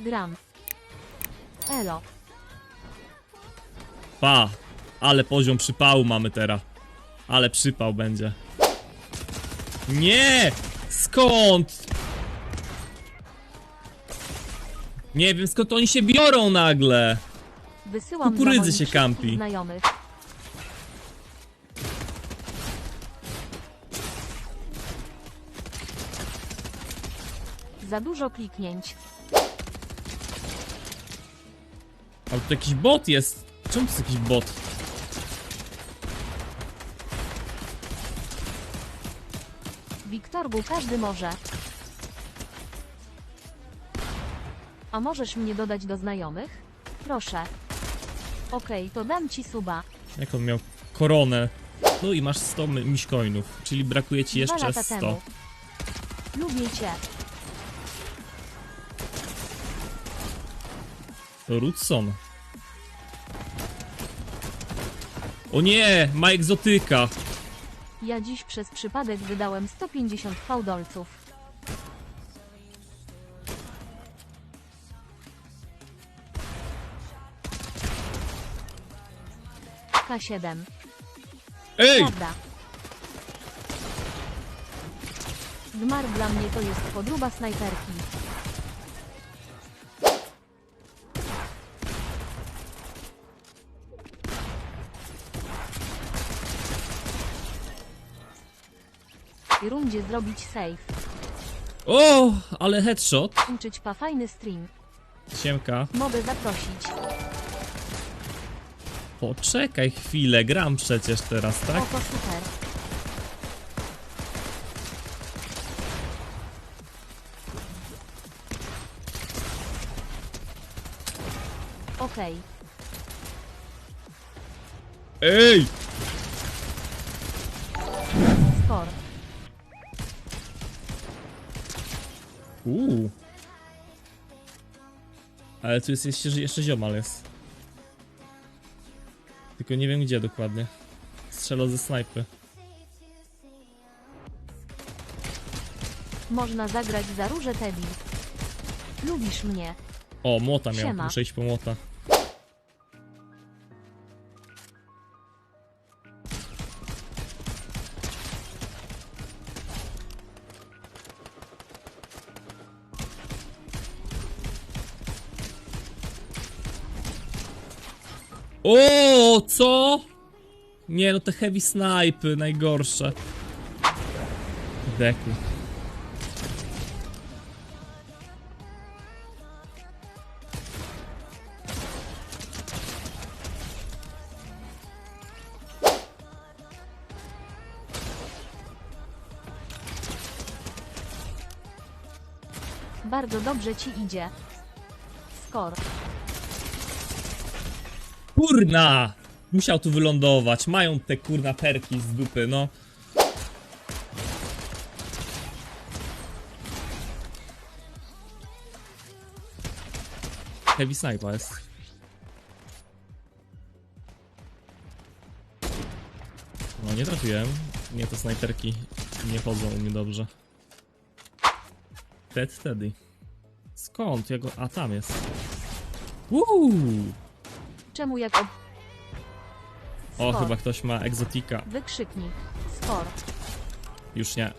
Gram. Elo. Pa, ale poziom przypału mamy teraz. Ale przypał będzie. Nie! Skąd? Nie wiem skąd oni się biorą nagle. Wysyłam Kukurydzy się kampi. znajomych. Za dużo kliknięć. Ale tu jakiś bot jest. Czemu to jest jakiś bot? Wiktorgu, każdy może. A możesz mnie dodać do znajomych? Proszę. Okej, to dam ci suba. Jak on miał koronę. No i masz 100 mi- miścoinów, czyli brakuje ci Dwa jeszcze lata 100. temu. Lubię cię. Rudson. O nie, ma egzotyka. Ja dziś przez przypadek wydałem 150 fałdolców. K7. Ej! Prawda. Gmar dla mnie to jest podruba snajperki. Rundzie zrobić save. O, ale headshot. Uczyć pa fajny stream. Siemka. Mogę zaprosić. Poczekaj chwilę, gram przecież teraz, tak? Oko super. Okej. Ej! Skor. Uuu. Ale tu jest jeszcze, jeszcze ziomal jest. Tylko nie wiem gdzie dokładnie. Strzelał ze snajpy. Można zagrać za róże Teddy. Lubisz mnie. O, młota miał. Siema. Muszę iść po młota. O, co? Nie, no te heavy snipy, najgorsze. Deku. Bardzo dobrze ci idzie. Skor. Kurna! Musiał tu wylądować. Mają te kurna perki z dupy, no. Heavy sniper jest. No nie trafiłem. Nie, te snajperki nie chodzą u mnie dobrze. Ted Teddy. Skąd? Ja go... A, tam jest. Uuu! Czemu jak ob... O, Skor. chyba ktoś ma egzotika. Wykrzyknik. Skor. Już nie.